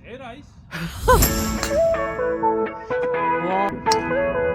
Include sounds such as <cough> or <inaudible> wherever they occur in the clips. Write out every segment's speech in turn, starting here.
네. 에라이스. <laughs>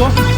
amigos.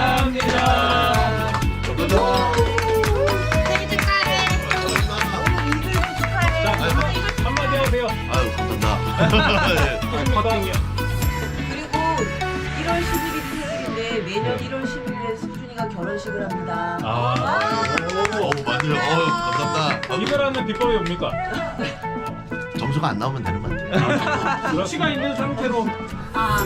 네. 커팅이요. 그리고 1월 10일이 생일인데 매년 1월 10일에 수준이가 결혼식을 합니다. 아, 오, 맞아요. 어, 감사합니다. 아, 이별하는 비법이 뭡니까? 점수가 안 나오면 되는 것 같아요. 아, 수치가 있는 상태로 아.